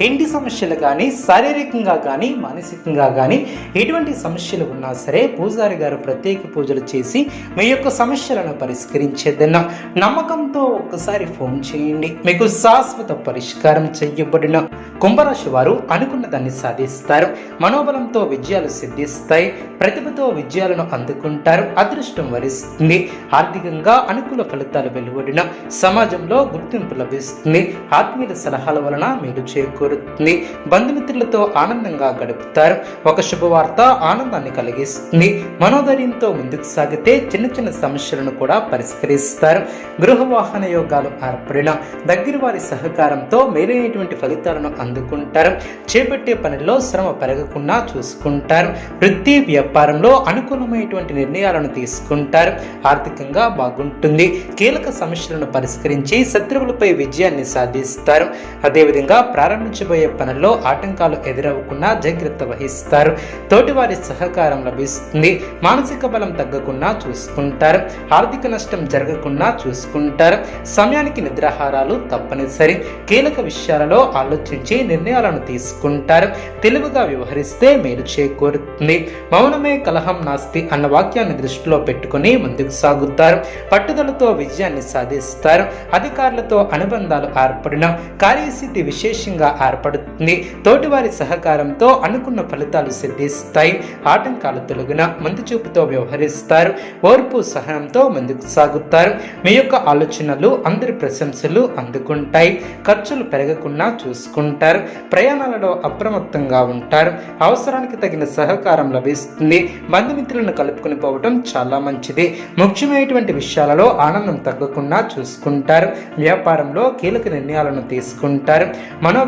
ఇంటి సమస్యలు కానీ శారీరకంగా కానీ మానసికంగా కానీ ఎటువంటి సమస్యలు ఉన్నా సరే పూజారి గారు ప్రత్యేక పూజలు చేసి మీ యొక్క సమస్యలను పరిష్కరించేదన్న నమ్మకంతో ఒక్కసారి ఫోన్ చేయండి. మీకు శాశ్వత పరిష్కారం చెయ్యబడిన కుంభరాశి వారు అనుకున్న దాన్ని సాధిస్తారు. మనోబలంతో విజయాలు సిద్ధిస్తాయి. ప్రతిభతో విజయాలను అందుకుంటారు. అదృష్టం వరిస్తుంది. ఆర్థికంగా అనుకూల ఫలితాలు వెలువడిన సమాజంలో గుర్తింపు లభిస్తుంది. ఆత్మీయ సలహాల వలన మేలు చేకూరుతుంది. బంధుమిత్రులతో ఆనందంగా గడుపుతారు. ఒక శుభవార్త ఆనందాన్ని కలిగిస్తుంది. మనోధైర్యంతో ముందుకు సాగితే చిన్న చిన్న సమస్యలను కూడా పరిష్కరిస్తారు. గృహ వాహన యోగాలు ఏర్పడిన దగ్గర వారి సహకారంతో మేలైనటువంటి ఫలితాలను అందుకుంటారు. చేపట్టే పనిలో శ్రమ పెరగకుండా చూసుకుంటారు. వృత్తి వ్యాపారంలో అనుకూలమైనటువంటి నిర్ణయాలను తీసుకుంటారు. ఆర్థికంగా బాగుంటుంది. కీలక సమస్యలను పరిష్కరించి శత్రువులపై విజయాన్ని సాధిస్తారు. అదేవిధంగా ప్రారంభించబోయే పనుల్లో ఆటంకాలు ఎదురవ్వకుండా జాగ్రత్త వహిస్తారు. తోటివారి సహకారం లభిస్తుంది. మానసిక బలం తగ్గకుండా చూసుకుంటారు. ఆర్థిక నష్టం జరగకుండా చూసుకుంటారు. సమయానికి నిద్రాహారాలు తప్పనిసరి. కీలక విషయాలలో ఆలోచించి నిర్ణయాలను తీసుకుంటారు. తెలివిగా వ్యవహరిస్తే మేలు చేకూరుతుంది. మౌనమే కలహం నాస్తి అన్న వాక్యాన్ని దృష్టిలో పెట్టుకుని ముందుకు సాగుతారు. పట్టుదలతో విజయాన్ని సాధిస్తారు. అధికారులతో అనుబంధాలు ఏర్పడిన కార్యస్థితి విశేషంగా ఏర్పడుతుంది. తోటివారి సహకారంతో అనుకున్న ఫలితాలు సిద్ధిస్తాయి. ఆటంకాలు తొలగిన ముందు చూపుతో వ్యవహరిస్తారు. ఓర్పు సహనంతో ముందుకు సాగుతారు. మీ యొక్క ఆలోచనలు అందరి ప్రశంసలు అందుకుంటాయి. ఖర్చులు పెరగకుండా చూసుకుంటారు. ప్రయాణాలలో అప్రమత్తంగా ఉంటారు. అవసరానికి తగిన సహకారం లభిస్తుంది. బంధుమిత్రులను కలుపుకొని పోవటం చాలా మంచిది. ముఖ్యమైనటువంటి విషయాలలో ఆనందం తగ్గకుండా చూసుకుంటారు. వ్యాపారంలో కీలక నిర్ణయాలను తీసుకుంటారు.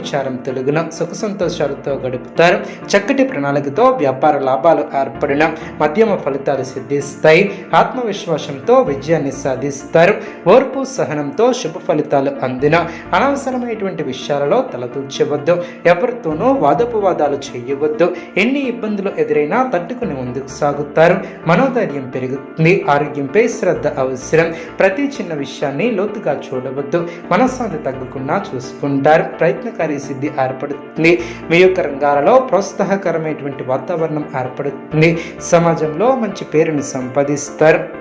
మనోవిచారం తెలుగున సుఖ సంతోషాలతో గడుపుతారు. చక్కటి ప్రణాళికతో వ్యాపార లాభాలు ఏర్పడిన మధ్యమ ఫలితాలు సిద్ధిస్తాయి. ఆత్మవిశ్వాసంతో విజయాన్ని సాధిస్తారు. ఓర్పు సహనంతో శుభ ఫలితాలు అందిన అనవసరమైనటువంటి విషయాలలో తలదూర్చవద్దు. ఎవరితోనూ వాదోపవాదాలు చేయవద్దు. ఎన్ని ఇబ్బందులు ఎదురైనా తట్టుకుని ముందుకు సాగుతారు. మనోధైర్యం పెరుగుతుంది. ఆరోగ్యంపై శ్రద్ధ అవసరం. ప్రతి చిన్న విషయాన్ని లోతుగా చూడవద్దు. మనశ్శాంతి తగ్గకుండా చూసుకుంటారు. ప్రయత్నకారి సిద్ధి ఏర్పడుతుంది. మీ యొక్క రంగాలలో ప్రోత్సాహకరమైనటువంటి వాతావరణం ఏర్పడుతుంది. సమాజంలో మంచి పేరుని సంపాదిస్తారు.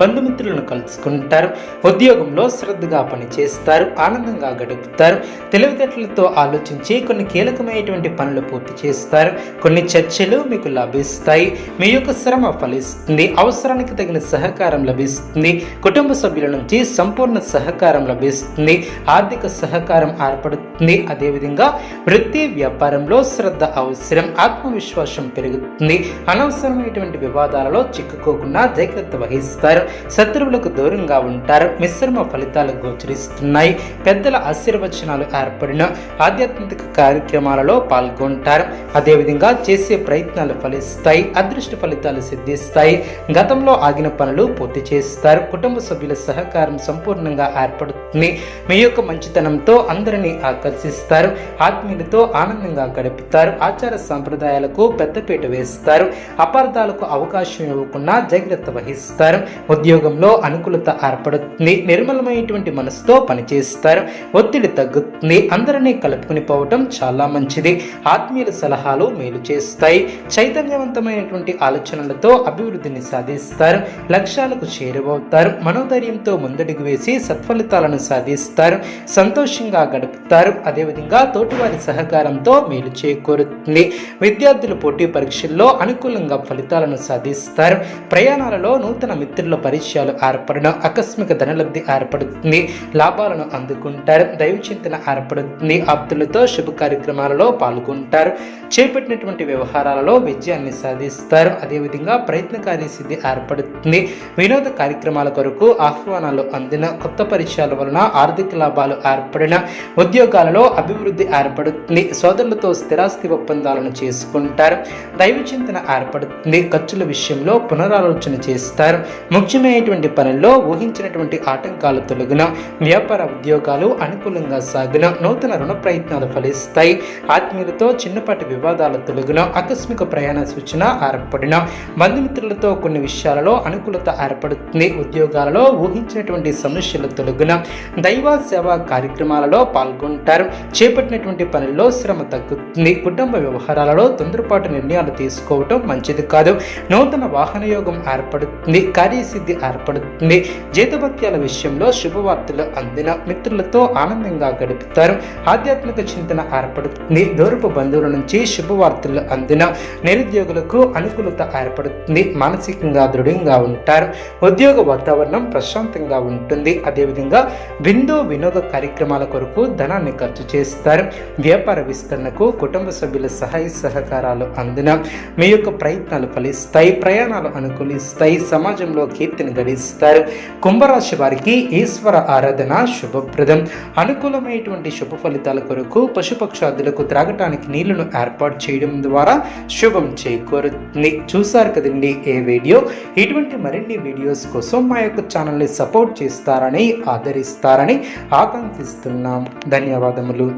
బంధుమిత్రులను కలుసుకుంటారు. ఉద్యోగంలో శ్రద్ధగా పనిచేస్తారు. ఆనందంగా గడుపుతారు. తెలివితేటలతో ఆలోచించి కొన్ని కీలకమైనటువంటి పనులు పూర్తి చేస్తారు. కొన్ని చర్చలు మీకు లభిస్తాయి. మీ యొక్క శ్రమ ఫలిస్తుంది. అవసరానికి తగిన సహకారం లభిస్తుంది. కుటుంబ సభ్యుల నుంచి సంపూర్ణ సహకారం లభిస్తుంది. ఆర్థిక సహకారం ఏర్పడుతుంది. అదేవిధంగా వృత్తి వ్యాపారంలో శ్రద్ధ అవసరం ఆత్మవిశ్వాసం పెరుగుతుంది. అనవసరమైనటువంటి వివాదాలలో చిక్కుకోకుండా జాగ్రత్త వహిస్తారు. శత్రువులకు దూరంగా ఉంటారు. మిశ్రమ ఫలితాలు గోచరిస్తున్నాయి. పెద్దల ఆశీర్వచనాలు ఏర్పడిన ఆధ్యాత్మిక కార్యక్రమాలలో పాల్గొంటారు. అదేవిధంగా చేసే ప్రయత్నాలు ఫలిస్తాయి. అదృష్ట ఫలితాలు సిద్ధిస్తాయి. గతంలో ఆగిన పనులు పూర్తి చేస్తారు. కుటుంబ సభ్యుల సహకారం సంపూర్ణంగా ఏర్పడుతుంది. మీ యొక్క మంచితనంతో అందరినీ ఆకర్షిస్తారు ఆత్మీయులతో ఆనందంగా గడుపుతారు. ఆచార సంప్రదాయాలకు పెద్దపీట వేస్తారు. అపార్థాలకు అవకాశం ఇవ్వకుండా జాగ్రత్త వహిస్తారు. ఉద్యోగంలో అనుకూలత ఏర్పడుతుంది. నిర్మలమైనటువంటి మనసుతో పనిచేస్తారు. ఒత్తిడి తగ్గుతుంది. అందరినీ కలుపుకుని పోవటం చాలా మంచిది. ఆత్మీయుల సలహాలు మేలు చేస్తాయి. చైతన్యవంతమైనటువంటి ఆలోచనలతో అభివృద్ధిని సాధిస్తారు. లక్ష్యాలకు చేరువవుతారు. మనోధైర్యంతో ముందడుగు వేసి సత్ఫలితాలను సాధిస్తారు. సంతోషంగా గడుపుతారు. అదేవిధంగా తోటివారి సహకారంతో మేలు చేకూరుతుంది. విద్యార్థులు పోటీ పరీక్షల్లో అనుకూలంగా ఫలితాలను సాధిస్తారు. ప్రయాణాలలో నూతన మిత్రుల పరిచయాలు ఏర్పడడం ఆకస్మిక ధనలబ్ధి ఏర్పడుతుంది. లాభాలను అందుకుంటారు. దైవచింతన ఏర్పడుతుంది. ఆప్తులతో శుభ కార్యక్రమాలలో పాల్గొంటారు. చేపట్టినటువంటి వ్యవహారాలలో విజయాన్ని సాధిస్తారు. అదేవిధంగా ప్రయత్నకారి సిద్ధి ఏర్పడుతుంది. వినోద కార్యక్రమాల కొరకు ఆహ్వానాలు అందిన కొత్త పరిచయాల వలన ఆర్థిక లాభాలు ఏర్పడిన ఉద్యోగాల కుటుంబాలలో అభివృద్ధి ఏర్పడుతుంది. సోదరులతో స్థిరాస్తి ఒప్పందాలను చేసుకుంటారు. దైవ చింతన ఏర్పడుతుంది. ఖర్చుల విషయంలో పునరాలోచన చేస్తారు. ముఖ్యమైనటువంటి పనుల్లో ఊహించినటువంటి ఆటంకాలు తొలగిన వ్యాపార ఉద్యోగాలు అనుకూలంగా సాగిన నూతన రుణ ప్రయత్నాలు ఫలిస్తాయి. ఆత్మీయులతో చిన్నపాటి వివాదాలు తొలగిన ఆకస్మిక ప్రయాణ సూచన ఏర్పడిన బంధుమిత్రులతో కొన్ని విషయాలలో అనుకూలత ఏర్పడుతుంది. ఉద్యోగాలలో ఊహించినటువంటి సమస్యలు తొలగిన దైవ సేవా కార్యక్రమాలలో పాల్గొంటారు. చేపట్టినటువంటి పనుల్లో శ్రమ తగ్గుతుంది. కుటుంబ వ్యవహారాలలో తొందరపాటు నిర్ణయాలు తీసుకోవటం మంచిది కాదు. నూతన వాహన యోగం ఏర్పడుతుంది. కార్యసిద్ధి ఏర్పడుతుంది. జీతభత్యాల విషయంలో శుభవార్తలు అందిన మిత్రులతో ఆనందంగా గడుపుతారు. ఆధ్యాత్మిక చింతన ఏర్పడుతుంది. దూరపు బంధువుల నుంచి శుభవార్తలు అందిన నిరుద్యోగులకు అనుకూలత ఏర్పడుతుంది. మానసికంగా దృఢంగా ఉంటారు. ఉద్యోగ వాతావరణం ప్రశాంతంగా ఉంటుంది. అదేవిధంగా బిందు వినోద కార్యక్రమాల కొరకు ధనాన్ని ఖర్చు చేస్తారు. వ్యాపార విస్తరణకు కుటుంబ సభ్యుల సహాయ సహకారాలు అందిన మీ యొక్క ప్రయత్నాలు ఫలిస్తాయి ప్రయాణాలు అనుకూలిస్తాయి సమాజంలో కీర్తిని గడిస్తారు. కుంభరాశి వారికి ఈశ్వర ఆరాధన శుభప్రదం. అనుకూలమైనటువంటి శుభ ఫలితాల కొరకు పశుపక్షాదులకు త్రాగటానికి నీళ్ళను ఏర్పాటు చేయడం ద్వారా శుభం చేకూరుతుంది. చూశారు కదండి ఏ వీడియో? ఇటువంటి మరిన్ని వీడియోస్ కోసం మా యొక్క ఛానల్ని సపోర్ట్ చేస్తారని ఆదరిస్తారని ఆకాంక్షిస్తున్నాం. ధన్యవాదాలు. ధన్యవాదములు.